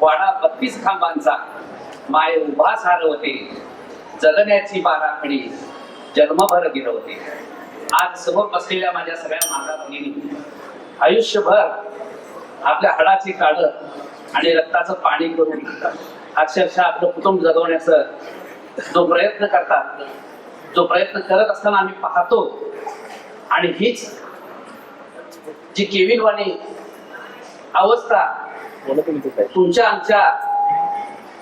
वाडा बत्तीस खांबांचा माय उभा सारवते. जगण्याची बाराखडी जन्मभर गिरवते. आज समोर बसलेल्या माझ्या सगळ्या माता भगिनी आयुष्यभर आपल्या हाडाची काळ आणि रक्ताचं पाणी करून अक्षरशः आपलं कुटुंब जगवण्याचं जो प्रयत्न करतात जो प्रयत्न करत असताना आम्ही पाहतो. आणि हीच जी केविलवाणी अवस्था तुमच्या आमच्या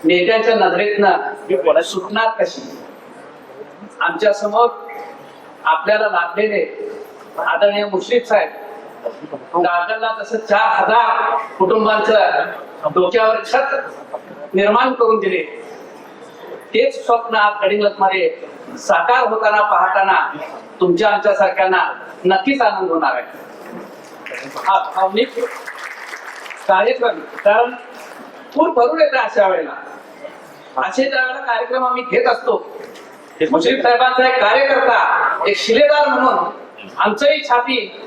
नेत्यांच्या नजरेतनं सुटणार कशी? आमच्यासमोर आपल्याला लाभलेले आदरणीय मुश्रीफ साहेब दादरला जसं चार हजार कुटुंबांचं डोक्यावर छत निर्माण करून दिले तेच स्वप्न आज गडिंगलजमध्ये साकार होताना पाहताना तुमच्या आमच्या सारख्यांना नक्कीच आनंद होणार आहे. हा भावनिक कार्यक्रम. कारण पूर भरून येते अशा वेळेला. असे ज्या वेळेला कार्यक्रम आम्ही घेत असतो. मुश्रीफ साहेबांचा एक कार्यकर्ता एक शिलेदार म्हणून आमचंही छाती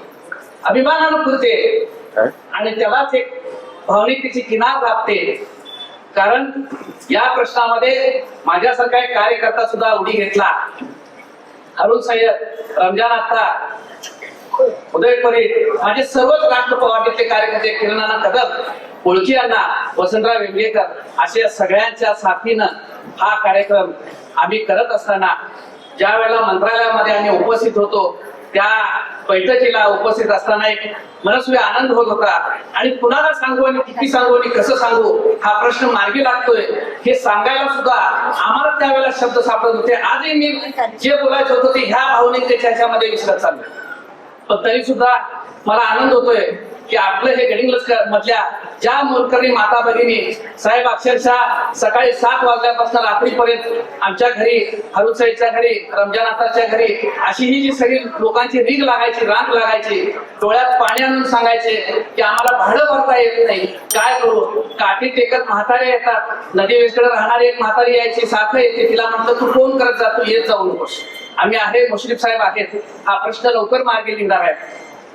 अभिमानानं फुलते आणि त्यालाच एक भावनिकतेची किनार राखते. कारण या प्रश्नामध्ये माझ्यासारखा एक कार्यकर्ता सुद्धा उडी घेतला. अरुण सय्यद रमजान अत्ता उदय परीट माझे सर्वच राष्ट्रवादीतले कार्यकर्ते किरणाना कदम ओळखी यांना वसंतराव वेंगेकर अशा सगळ्यांच्या साथीनं हा कार्यक्रम आम्ही करत असताना ज्या वेळेला मंत्रालयामध्ये आम्ही उपस्थित होतो त्या बैठकीला उपस्थित असताना एक मनस्वी आनंद होत होता. आणि कुणाला सांगू आणि किती सांगू आणि कसं सांगू हा प्रश्न मार्गी लागतोय हे सांगायला सुद्धा आम्हाला त्यावेळेला शब्द सापडत होते. आजही मी जे बोलायचं होतं ते ह्या भावनिकतेच्या ह्याच्यामध्ये विसरत चाललो पण तरी सुद्धा मला आनंद होतोय की आपलं हे गडिंग्लज मधल्या ज्या मोलकरी माता भगिनी साहेब अक्षरशः सकाळी सात वाजल्यापासून रात्रीपर्यंत आमच्या घरी हरुसाईच्या घरी रमजानाथाच्या घरी अशी ही जी सगळी लोकांची रीग लागायची रांग लागायची डोळ्यात पाणी आणून सांगायचे की आम्हाला भाडं भरता येत नाही. काय करू? काठी टेकत म्हातारे येतात. नदी वेसकडे राहणारी एक म्हातारी यायची साखर येते. तिला म्हटलं तू फोन करत जा तू येत जाऊ नकोस आम्ही आहे मुश्रीफ साहेब आहेत. हा प्रश्न लवकर मार्गी निघणार आहे.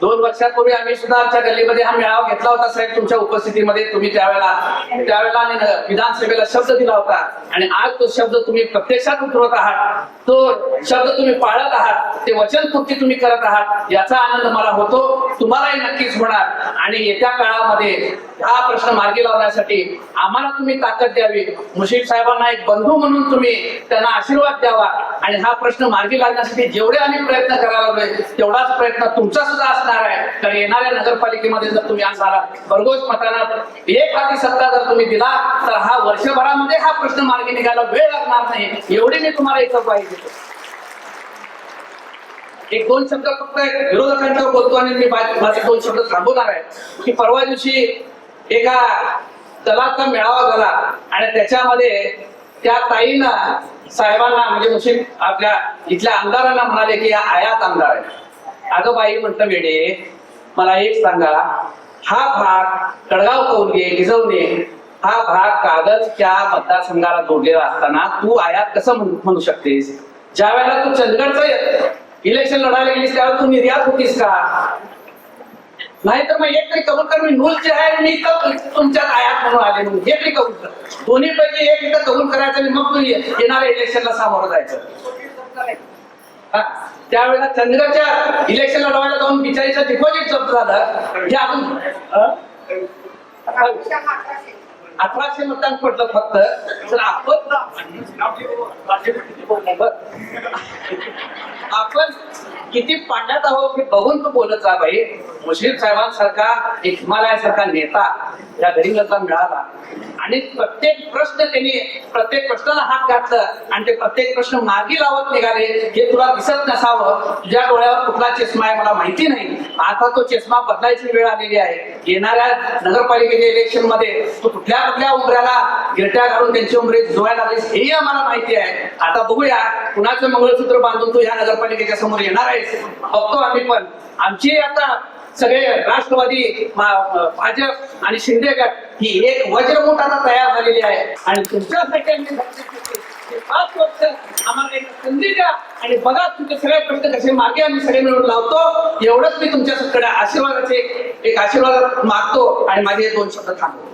दोन वर्षापूर्वी आम्ही सुद्धा आमच्या गल्लीमध्ये हा मेळावा घेतला होता साहेब. तुमच्या उपस्थितीमध्ये तुम्ही त्यावेळेला त्यावेळेला विधानसभेला शब्द दिला होता. आणि आज तो शब्द तुम्ही प्रत्यक्षात उतरवत आहात. तो शब्द तुम्ही पाळत आहात. ते वचनपूर्ती तुम्ही करत आहात. याचा आनंद मला होतो. तुम्हालाही नक्कीच होणार. आणि येत्या काळामध्ये हा प्रश्न मार्गी लावण्यासाठी आम्हाला तुम्ही ताकद द्यावी. मुशीफ साहेबांना एक बंधू म्हणून तुम्ही त्यांना आशीर्वाद द्यावा. आणि हा प्रश्न मार्गी लागण्यासाठी जेवढे आम्ही प्रयत्न करायला लागलोय तेवढाच प्रयत्न तुमचा सुद्धा असणार आहे. कारण येणाऱ्या नगरपालिकेमध्ये जर तुम्ही असणारा भरघोस मतानं एक हाती सत्ता जर तुम्ही दिला तर हा वर्षभरामध्ये हा प्रश्न मार्गी निघायला वेळ लागणार नाही. एवढी मी तुम्हाला इथं पाहिजे एक दोन शब्द फक्त विरोधकांच्यावर बोलतो आणि मी माझे दोन शब्द थांबवणार आहे. की परवा दिवशी एका दलाचा मेळावा झाला आणि त्याच्यामध्ये त्या ताईनं साहेबांना म्हणजे मुस्लिम आपल्या इथल्या आमदारांना म्हणाले की या आयात आमदार आहे अगं बाई म्हटलं वेडे मला एक सांगा. हा भाग कडगाव कौलगे गिजवणे हा भाग कागद त्या मतदारसंघाला जोडलेला असताना तू आयात कसं म्हणू शकतेस? ज्या वेळेला तू चंदगडचं इलेक्शन लढायला गेलीस त्यावेळेला तू निर्यात होतीस का? नाहीतर मग एक तरी कबूल कर मी नूलचे आहे मी इथं तुमच्यात आयात म्हणून आले म्हणून हे तरी कबूल कर. दोन्ही पैकी एक इथं कबूल करायचं आणि मग तू येणार येणाऱ्या इलेक्शनला सामोरं जायचं. त्यावेळेला चंद्रच्या इलेक्शन लढवायला जाऊन बिचारीचं डिपॉझिट जप्त झालं. हे अजून अठराशे मतदान पडलं फक्त. तर आपण आपण किती पाण्यात आहोत हे बघून तू बोलत जा बाई. मुश्रीफ साहेबांसारखा एक हिमालयासारखा नेता या गरीबांचा मिळाला. आणि प्रत्येक प्रश्न त्यांनी प्रत्येक प्रश्नाला हात घातलं आणि ते प्रत्येक प्रश्न मागे लावत निघाले. हे तुला दिसत नसावं. तुझ्या डोळ्यावर कुठला चष्मा आहे मला माहिती नाही. आता तो चष्मा बदलायची वेळ आलेली आहे. येणाऱ्या नगरपालिकेच्या इलेक्शनमध्ये तू कुठल्या कुठल्या उमऱ्याला गिरट्या घालून त्यांची उमरे जोयाला लागलीस हेही आम्हाला माहिती आहे. आता बघूया कुणाचं मंगळसूत्र बांधून तू या नगरपालिकेच्या समोर येणार आहेस? बघतो आम्ही पण. आमची आता सगळे राष्ट्रवादी भाजप आणि शिंदे गट ही एक वज्रमूठ आता तयार झालेली आहे. आणि तुमच्यासाठी आम्ही पाच वर्ष आम्हाला एक संधी द्या. आणि बघा तुमचे सगळे प्रश्न कसे मागे आम्ही सगळे मिळून लावतो. एवढंच मी तुमच्याकडे आशीर्वादाचे एक आशीर्वाद मागतो. आणि माझे हे दोन शब्द थांबतो